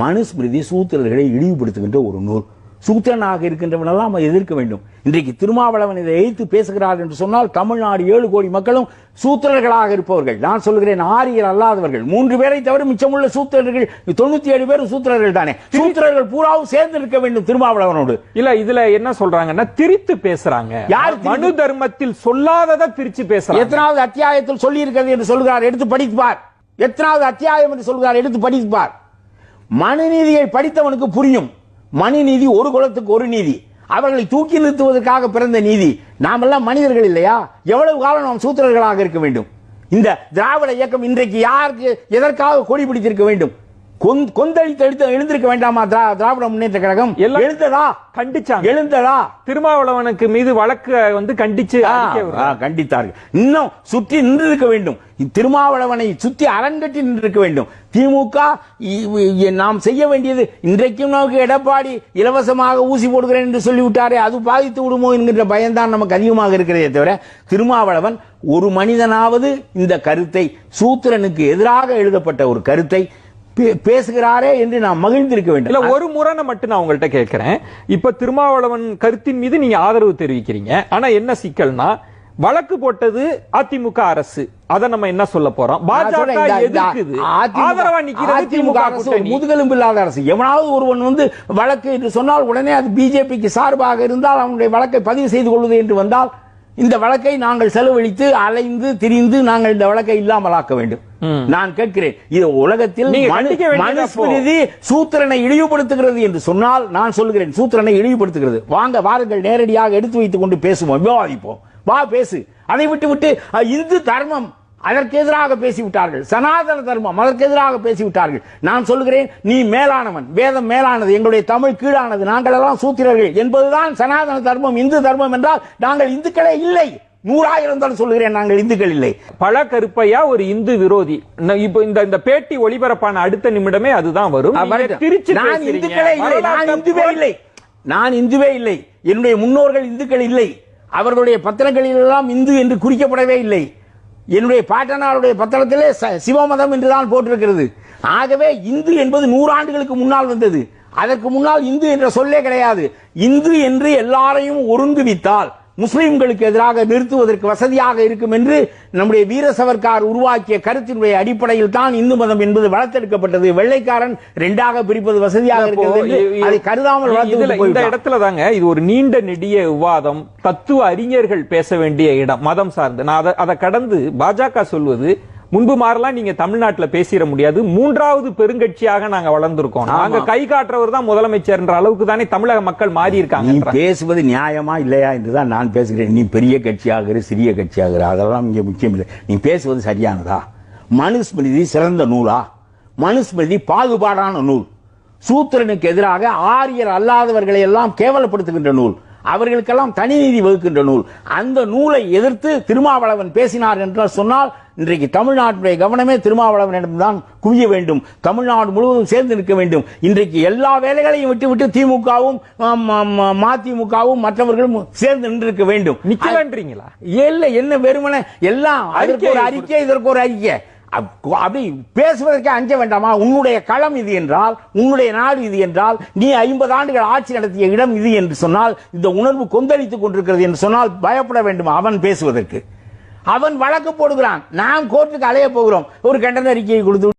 மனுஸ்மிருதி சூத்திரர்களை இழிவுபடுத்துகின்ற ஒரு நூல். சூத்திரனாக இருக்கின்றவனெல்லாம் எதிர்க்க வேண்டும். இன்றைக்கு திருமாவளவன் இதை எதிர்த்து பேசுகிறார் என்று சொன்னால் தமிழ்நாடு ஏழு கோடி மக்களும் சூத்திரர்களாக இருப்பவர்கள். நான் சொல்கிறேன் ஆரியர் அல்லாதவர்கள். மூன்று பேரை தவிர மிச்சமுள்ள சூத்திரர்கள் தொண்ணூத்தி ஏழு பேரும் சூத்திரர்கள் தானே. சூத்திரர்கள் பூராவும் சேர்ந்து இருக்க வேண்டும் திருமாவளவனோடு. இல்ல இதுல என்ன சொல்றாங்கன்னா திரித்து பேசுறாங்க. யார் மனு தர்மத்தில் சொல்லாததை பிரிச்சு பேசுறாங்க. எத்தனாவது அத்தியாயத்தில் சொல்லி இருக்கிறது என்று சொல்கிறார் எடுத்து படிப்பார். எத்தனாவது அத்தியாயம் என்று சொல்கிறார் எடுத்து படிப்பார். மனுநீதியை படித்தவனுக்கு புரியும். மனுநீதி ஒரு குலத்துக்கு ஒரு நீதி. அவர்களை தூக்கி நிறுத்துவதற்காக பிறந்த நீதி. நாமெல்லாம் மனிதர்கள் இல்லையா? எவ்வளவு காலம் நாம் சூத்திரர்களாக இருக்க வேண்டும்? இந்த திராவிட இயக்கம் இன்றைக்கு யாருக்கு எதற்காக கொடி பிடித்திருக்க வேண்டும்? கொந்தளித்து எழுத்து எழுந்திருக்க வேண்டாமா? திரா- திராவிட முன்னேற்ற கழகம்? எழுந்ததா? கண்டிச்சாங்க. எழுந்ததா? திருமாவளவனுக்கு மீது வழக்கு வந்து கண்டிச்சு. கண்டித்தார்கள். இன்னும் சுற்றி நின்றிருக்க வேண்டும். திருமாவளவனை சுற்றி அரங்கட்டி நின்றிருக்க வேண்டும். திமுக நாம் செய்ய வேண்டியது இன்றைக்கும் நமக்கு எடப்பாடி இலவசமாக ஊசி போடுகிறேன் என்று சொல்லிவிட்டாரே அது பாதித்து விடுமோ என்கின்ற பயம்தான் நமக்கு அதிகமாக இருக்கிறதே தவிர திருமாவளவன் ஒரு மனிதனாவது இந்த கருத்தை சூத்திரனுக்கு எதிராக எழுதப்பட்ட ஒரு கருத்தை பேசுகிறாரே என்று நாம் மகிழ்ந்திருக்க இல்ல வேண்டும் ஒரு முரணை மட்டும் நான் உங்கள்ட்ட கேட்கிறேன். இப்ப திருமாவளவன் கருத்தின் மீது நீங்க ஆதரவு தெரிவிக்கிறீங்க. ஆனா என்ன சிக்கல்னா வழக்கு போட்டது அதிமுக அரசு. அத நம்ம என்ன சொல்ல போறோம்? நான் பாஜக எதிர்க்குது. ஆதரவா நிக்கிறது திமுக கூட்டணி. முதுகெலும்பு இல்லாத அரசு. எவனாவது ஒருவன் வந்து வழக்கு என்று சொன்னால் உடனே அது பிஜேபிக்கு சார்பாக இருந்தால் அவனுடைய வழக்கை பதிவு செய்து கொள்வது என்று வந்தால் இந்த வழக்கை நாங்கள் செலவழித்து அலைந்து திரிந்து நாங்கள் இந்த வழக்கை இல்லாமலாக்க வேண்டும். நான் கேட்கிறேன் இது உலகத்தில். மனுஸ்மிருதி சூத்திரனை இழிவுபடுத்துகிறது என்று சொன்னால் நான் சொல்கிறேன் சூத்திரனை இழிவுபடுத்துகிறது. வாங்க வாருங்கள் நேரடியாக எடுத்து வைத்துக் கொண்டு பேசுவோம். விவாதிப்போம் வா பேசு. அதை விட்டு விட்டு இந்து தர்மம் அதற்கு எதிராக பேசிவிட்டார்கள். சனாதன தர்மம் அதற்கு எதிராக பேசிவிட்டார்கள். நான் சொல்கிறேன் நீ மேலானவன். வேதம் மேலானது எங்களுடைய தமிழ் கீழானது. நாங்கள் எல்லாம் சூத்திரர்கள். என்பதுதான் சனாதன தர்மம் இந்து தர்மம் என்றால் நாங்கள் இந்துக்களே இல்லை. நூறாயிரம் தான் சொல்கிறேன் நாங்கள் இந்துக்கள் இல்லை. பல கருப்பையா ஒரு இந்து விரோதி. இப்போ இந்த இந்த பேட்டி ஒளிபரப்பான அடுத்த நிமிடமே அதுதான் வரும். திருச்சி நான். இந்துக்களே இல்லை. நான் இந்துவே இல்லை. நான் இந்துவே இல்லை. என்னுடைய முன்னோர்கள் இந்துக்கள் இல்லை. அவர்களுடைய பத்திரங்களில் எல்லாம் இந்து என்று குறிக்கப்படவே இல்லை. என்னுடைய பாட்டனாருடைய பத்திரத்திலே ச- சிவமதம் என்றுதான் போட்டிருக்கிறது. ஆகவே இந்து என்பது நூறாண்டுகளுக்கு முன்னால் வந்தது. அதற்கு முன்னால் இந்து என்ற சொல்லே கிடையாது. இந்து என்று எல்லாரையும் ஒருங்குவித்தால் முஸ்லிம்களுக்கு எதிராக நிறுத்துவதற்கு வசதியாக இருக்கும் என்று நம்முடைய வீர சவர்கார் உருவாக்கிய கருத்தினுடைய அடிப்படையில் தான் இந்து மதம் என்பது வளர்த்தெடுக்கப்பட்டது. வெள்ளைக்காரன் இரண்டாக பிரிப்பது வசதியாக இருக்கிறது அதை கருதாமல் இந்த. இடத்துல தாங்க இது ஒரு நீண்ட நெடிய விவாதம். தத்துவ அறிஞர்கள் பேச வேண்டிய இடம் மதம் சார்ந்து. நான் அதை அதை கடந்து பாஜக சொல்வது முன்பு மாறலாம் நீங்க தமிழ்நாட்டுல பேசிட முடியாது. மூன்றாவது பெருங்கட்சியாக நாங்க வளர்ந்திருக்கோம். நாங்க கை காட்டுறவர் தான் முதலமைச்சர்ன்ற அளவுக்கு தானே தமிழக மக்கள் மாறி இருக்காங்க பேசுவது நியாயமா இல்லையா? என்றுதான் நான் பேசுகிறேன். நீ பெரிய கட்சியாக இரு சிறிய கட்சியாக இரு அதெல்லாம் இங்கே முக்கியம் இல்லை. நீ பேசுவது சரியானதா? மனுஸ்மிருதி சிறந்த நூலா? மனுஸ்மிருதி பாகுபாடான நூல்? சூத்திரனுக்கு எதிராக ஆரியர் அல்லாதவர்களை எல்லாம் கேவலப்படுத்துகின்ற நூல்? அவர்களுக்கெல்லாம் தனி நீதி வகுக்கின்ற நூல். அந்த நூலை எதிர்த்து திருமாவளவன் பேசினார் என்று சொன்னால் இன்றைக்கு தமிழ்நாட்டுடைய கவனமே திருமாவளவனிடம்தான் குவிய வேண்டும். தமிழ்நாடு முழுவதும் சேர்ந்து நிற்க வேண்டும். இன்றைக்கு எல்லா வேலைகளையும் விட்டுவிட்டு திமுகவும் மதிமுகவும் மற்றவர்களும் சேர்ந்து நின்றிருக்க வேண்டும். நிக்கலன்றீங்களா இல்லை என்ன வெறுமனே எல்லாம் அதற்கு ஒரு அறிக்கை இதற்கு ஒரு அறிக்கை. அப்படி பேசுவதற்கே அஞ்ச வேண்டாமா? உன்னுடைய களம் இது என்றால் உன்னுடைய நாடு இது என்றால் நீ ஐம்பது ஆண்டுகள் ஆட்சி நடத்திய இடம் இது என்று சொன்னால் இந்த உணர்வு கொந்தளித்துக் கொண்டிருக்கிறது என்று சொன்னால் பயப்பட வேண்டுமா அவன் பேசுவதற்கு. அவன் வழக்கு போடுகிறான். நாம் கோர்ட்டுக்கு அலைய போகிறோம். ஒரு கண்டன அறிக்கையை கொடுத்து